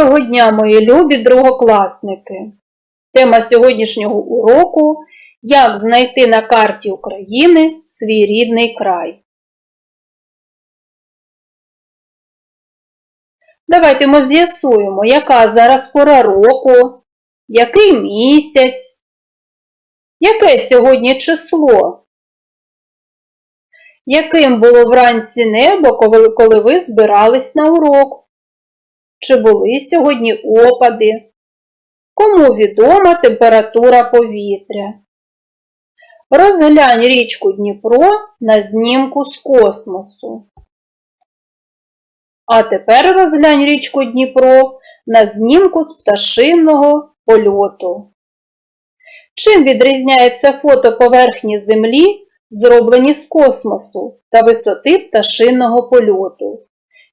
Доброго дня, мої любі другокласники! Тема сьогоднішнього уроку Як знайти на карті України свій рідний край. Давайте ми з'ясуємо, яка зараз пора року, який місяць, яке сьогодні число, яким було вранці небо, коли, ви збирались на урок. Чи були сьогодні опади? Кому відома температура повітря? Розглянь річку Дніпро на знімку з космосу. А тепер розглянь річку Дніпро на знімку з пташиного польоту. Чим відрізняється фото поверхні Землі, зроблені з космосу та висоти пташиного польоту?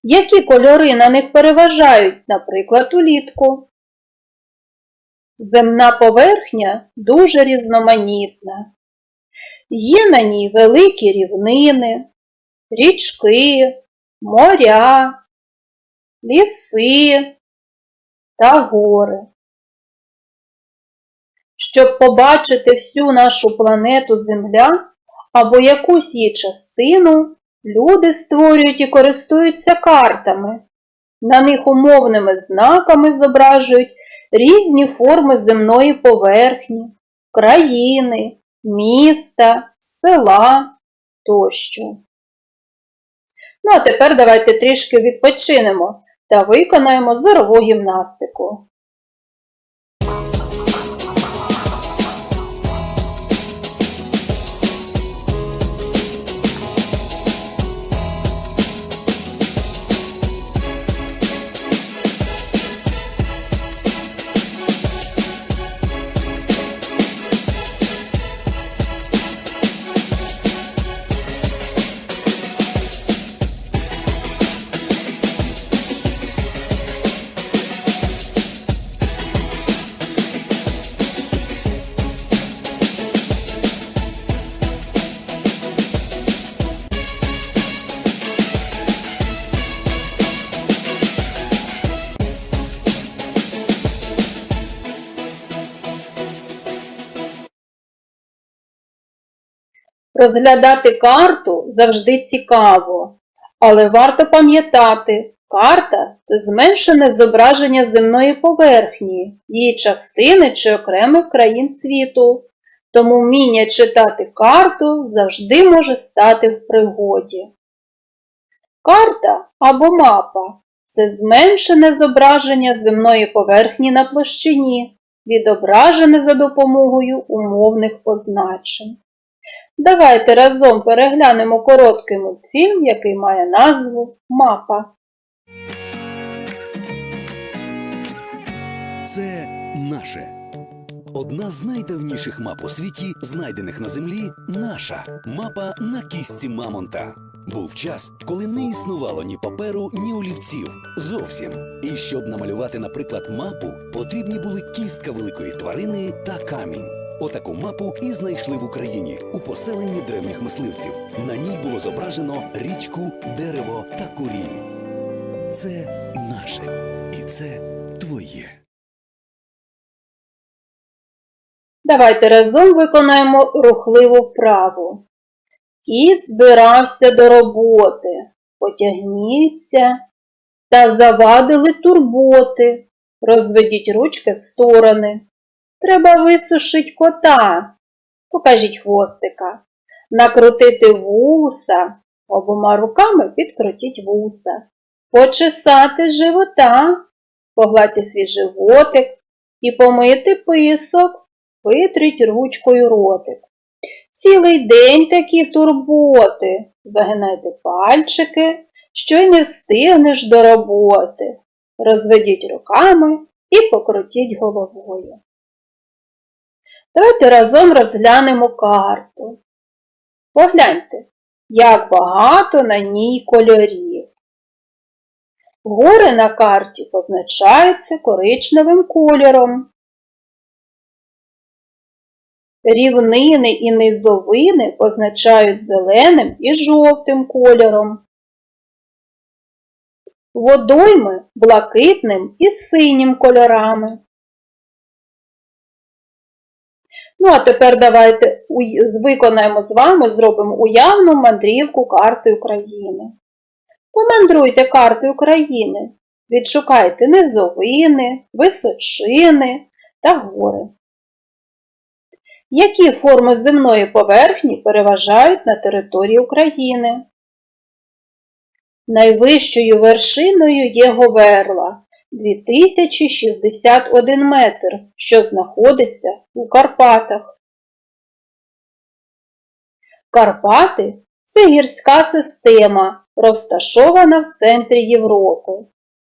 Які кольори на них переважають, наприклад, улітку? Земна поверхня дуже різноманітна. Є на ній великі рівнини, річки, моря, ліси та гори. Щоб побачити всю нашу планету Земля або якусь її частину, Люди створюють і користуються картами. На них умовними знаками зображують різні форми земної поверхні, країни, міста, села тощо. Ну а тепер давайте трішки відпочинемо та виконаємо зорову гімнастику. Розглядати карту завжди цікаво, але варто пам'ятати, карта це зменшене зображення земної поверхні, її частини чи окремих країн світу, тому вміння читати карту завжди може стати в пригоді. Карта або мапа це зменшене зображення земної поверхні на площині, відображене за допомогою умовних позначень. Давайте разом переглянемо короткий мультфільм, який має назву Мапа. Це наше. Одна з найдавніших мап у світі, знайдених на землі, наша мапа на кістці Мамонта. Був час, коли не існувало ні паперу, ні олівців. Зовсім. І щоб намалювати, наприклад, мапу, потрібні були кістка великої тварини та камінь. Отаку мапу і знайшли в Україні у поселенні древніх мисливців. На ній було зображено річку, дерево та курінь. Це наше, і це твоє. Давайте разом виконаємо рухливу вправу. Кіт збирався до роботи, потягніться та завадили турботи. Розведіть ручки в сторони. Треба висушить кота. Покажіть хвостика. Накрутити вуса. Обома руками підкрутіть вуса. Почесати живота. Погладьте свій животик і помити писок. Витріть ручкою ротик. Цілий день такі турботи. Загинайте пальчики, що й не встигнеш до роботи. Розведіть руками і покрутіть головою. Давайте разом розглянемо карту. Погляньте, як багато на ній кольорів. Гори на карті позначаються коричневим кольором. Рівнини і низовини позначають зеленим і жовтим кольором. водойми блакитним і синім кольорами. Ну, а тепер давайте виконаємо з вами, зробимо уявну мандрівку карти України. Помандруйте карти України, відшукайте низовини, височини та гори. Які форми земної поверхні переважають на території України? Найвищою вершиною є Говерла 2061 метр, що знаходиться у Карпатах. Карпати це гірська система, розташована в центрі Європи.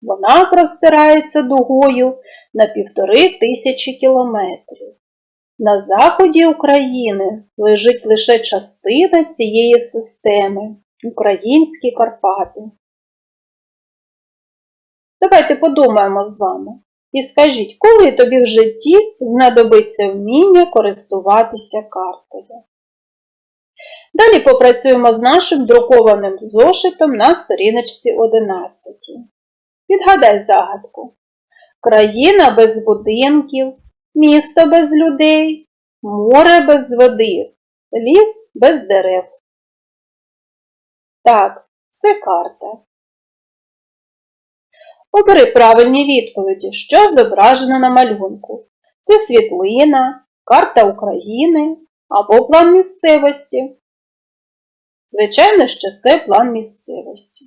Вона простирається дугою на півтори тисячі кілометрів. На заході України лежить лише частина цієї системи українські Карпати. Давайте подумаємо з вами і скажіть, коли тобі в житті знадобиться вміння користуватися картою. Далі попрацюємо з нашим друкованим зошитом на сторіночці 11. Відгадай загадку. Країна без будинків, місто без людей, море без води, ліс без дерев. Так, це карта. Обери правильні відповіді, що зображено на малюнку. Це світлина, карта України або план місцевості. Звичайно, що це план місцевості.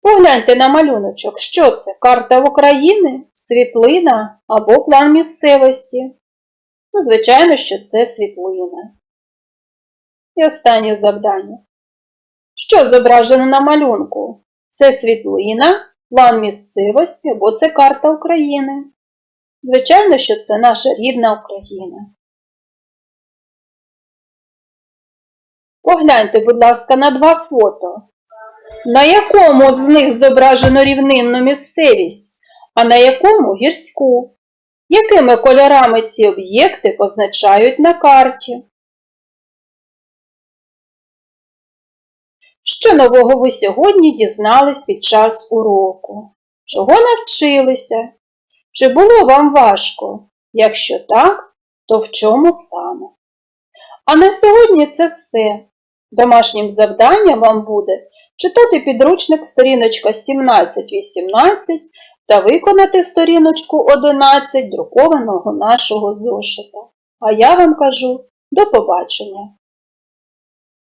Погляньте на малюночок, що це карта України, світлина або план місцевості. Ну, звичайно, що це світлина. І останнє завдання. Що зображено на малюнку? Це світлина, план місцевості або це карта України. Звичайно, що це наша рідна Україна. Погляньте, будь ласка, на два фото. На якому з них зображено рівнинну місцевість, а на якому гірську? Якими кольорами ці об'єкти позначають на карті? Що нового ви сьогодні дізнались під час уроку? Чого навчилися? Чи було вам важко? Якщо так, то в чому саме? А на сьогодні це все. Домашнім завданням вам буде читати підручник сторіночка 17-18 та виконати сторіночку 11 друкованого нашого зошита. А я вам кажу до побачення!